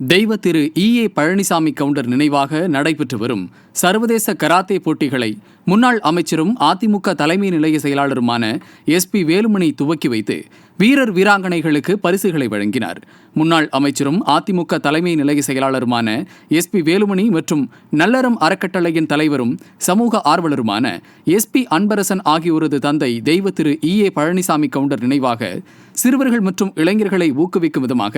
தெய்வ திரு இ ஏ பழனிசாமி கவுண்டர் நினைவாக நடைபெற்று வரும் சர்வதேச கராத்தே போட்டிகளை முன்னாள் அமைச்சரும் அதிமுக தலைமை நிலைய செயலாளருமான எஸ் பி வேலுமணி துவக்கி வைத்து வீரர் வீராங்கனைகளுக்கு பரிசுகளை வழங்கினார். முன்னாள் அமைச்சரும் அதிமுக தலைமை நிலைய செயலாளருமான எஸ் பி வேலுமணி மற்றும் நல்லறம் அறக்கட்டளையின் தலைவரும் சமூக ஆர்வலருமான எஸ் பி அன்பரசன் ஆகியோரது தந்தை தெய்வ திரு இ ஏ பழனிசாமி கவுண்டர் நினைவாக சிறுவர்கள் மற்றும் இளைஞர்களை ஊக்குவிக்கும் விதமாக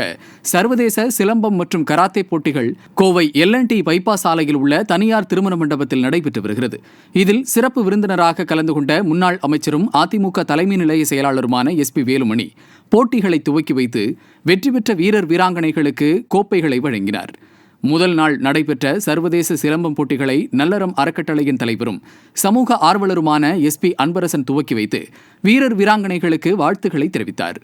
சர்வதேச சிலம்பம் மற்றும் கராத்தே போட்டிகள் கோவை எல்என்டி பைபாஸ் சாலையில் உள்ள தனியார் திருமண மண்டபத்தில் நடைபெற்று வருகிறது. இதில் சிறப்பு விருந்தினராக கலந்து கொண்ட முன்னாள் அமைச்சரும் அதிமுக தலைமை நிலைய செயலாளருமான எஸ் பி வேலுமணி போட்டிகளை துவக்கி வைத்து வெற்றி பெற்ற வீரர் வீராங்கனைகளுக்கு கோப்பைகளை வழங்கினார். முதல் நாள் நடைபெற்ற சர்வதேச சிலம்பம் போட்டிகளை நல்லறம் அறக்கட்டளையின் தலைவரும் சமூக ஆர்வலருமான எஸ் பி அன்பரசன் துவக்கி வைத்து வீரர் வீராங்கனைகளுக்கு வாழ்த்துக்களை தெரிவித்தார்.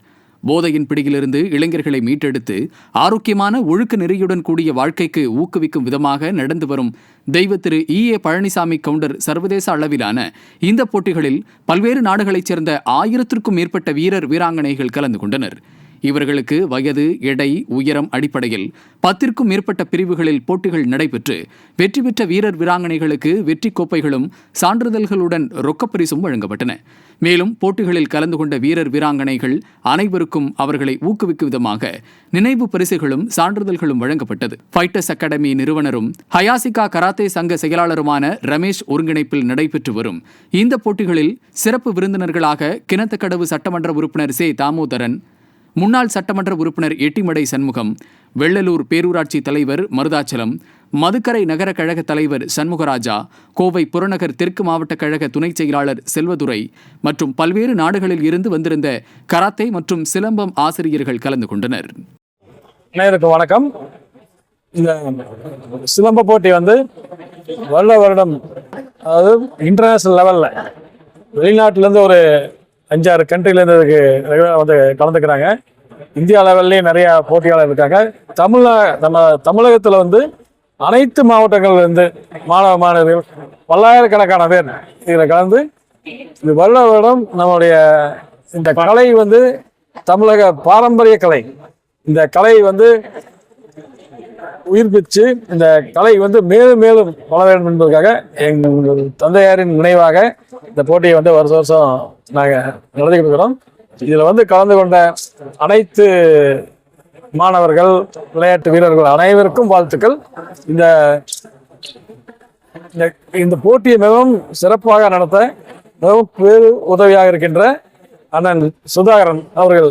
போதையின் பிடியிலிருந்து இளைஞர்களை மீட்டெடுத்து ஆரோக்கியமான ஒழுக்க நெறியுடன் கூடிய வாழ்க்கைக்கு ஊக்குவிக்கும் விதமாக நடந்து வரும் தெய்வ திரு இ ஏ பழனிசாமி கவுண்டர் சர்வதேச அளவிலான இந்த போட்டிகளில் பல்வேறு நாடுகளைச் சேர்ந்த ஆயிரத்திற்கும் மேற்பட்ட வீரர் வீராங்கனைகள் கலந்து கொண்டனர். இவர்களுக்கு வயது எடை உயரம் அடிப்படையில் பத்திற்கும் மேற்பட்ட பிரிவுகளில் போட்டிகள் நடைபெற்று வெற்றி பெற்ற வீரர் வீராங்கனைகளுக்கு வெற்றி கோப்பைகளும் சான்றிதழ்களுடன் ரொக்கப்பரிசும் வழங்கப்பட்டன. மேலும் போட்டிகளில் கலந்து கொண்ட வீரர் வீராங்கனைகள் அனைவருக்கும் அவர்களை ஊக்குவிக்கும் விதமாக நினைவு பரிசுகளும் சான்றிதழ்களும் வழங்கப்பட்டது. ஃபைட்டர்ஸ் அகாடமி நிறுவனரும் ஹயாசிகா கராத்தே சங்க செயலாளருமான ரமேஷ் ஒருங்கிணைப்பில் நடைபெற்று வரும் இந்த போட்டிகளில் சிறப்பு விருந்தினர்களாக கிணத்துக்கடவு சட்டமன்ற உறுப்பினர் சே. தாமோதரன் முன்னாள் சட்டமன்ற உறுப்பினர் எட்டிமடை சண்முகம் வெள்ளலூர் பேரூராட்சி தலைவர் மருதாச்சலம் மதுக்கரை நகர கழக தலைவர் சண்முகராஜா கோவை புறநகர் தெற்கு மாவட்ட கழக துணைச் செயலாளர் செல்வதுரை மற்றும் பல்வேறு நாடுகளில் இருந்து வந்திருந்த கராத்தே மற்றும் சிலம்பம் ஆசிரியர்கள் கலந்து கொண்டனர். வணக்கம். இந்த சிலம்ப போட்டி வந்து வருட வருடம் அதாவது இன்டர்நேஷனல் லெவலில் வெளிநாட்டிலேருந்து ஒரு அஞ்சாறு கண்ட்ரிலேருந்து இதுக்கு ரெகுலராக வந்து கலந்துக்கிறாங்க. இந்தியா லெவல்லையும் நிறையா போட்டியாளர் இருக்காங்க. தமிழ்நா நம்ம தமிழகத்தில் வந்து அனைத்து மாவட்டங்கள்ல இருந்து மாணவ மாணவர்கள் பல்லாயிரக்கணக்கான பேர் இதில் கலந்து இது வருட வருடம் நம்மளுடைய இந்த கலை வந்து தமிழக பாரம்பரிய கலை. இந்த கலை வந்து உயிர்ப்பிச்சு இந்த கலை வந்து மேலும் மேலும் வளர வேண்டும் என்பதற்காக எங்கள் தந்தையாரின் நினைவாக இந்த போட்டியை வந்து வருஷ வருஷம் நாங்கள் நடத்தி கொடுக்குறோம். இதில் வந்து கலந்து கொண்ட அனைத்து மாணவர்கள் விளையாட்டு வீரர்கள் அனைவருக்கும் வாழ்த்துக்கள். இந்த இந்த- இந்த போட்டியை மிகவும் சிறப்பாக நடத்த மிகவும் பேரு உதவியாக இருக்கின்ற அண்ணன் சுதாகரன் அவர்கள்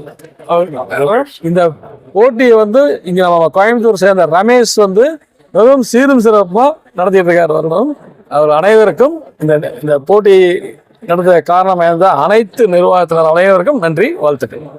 இந்த போட்டியை வந்து இங்க நம்ம கோயம்புத்தூர் சேர்ந்த ரமேஷ் வந்து மிகவும் சீரும் சிறப்பாக நடத்திட்டு இருக்கார். வருடம் அவர் அனைவருக்கும் இந்த இந்த போட்டி நடந்த காரணமாக இருந்த அனைத்து நிர்வாகத்தினர் அனைவருக்கும் நன்றி வாழ்த்துக்கள்.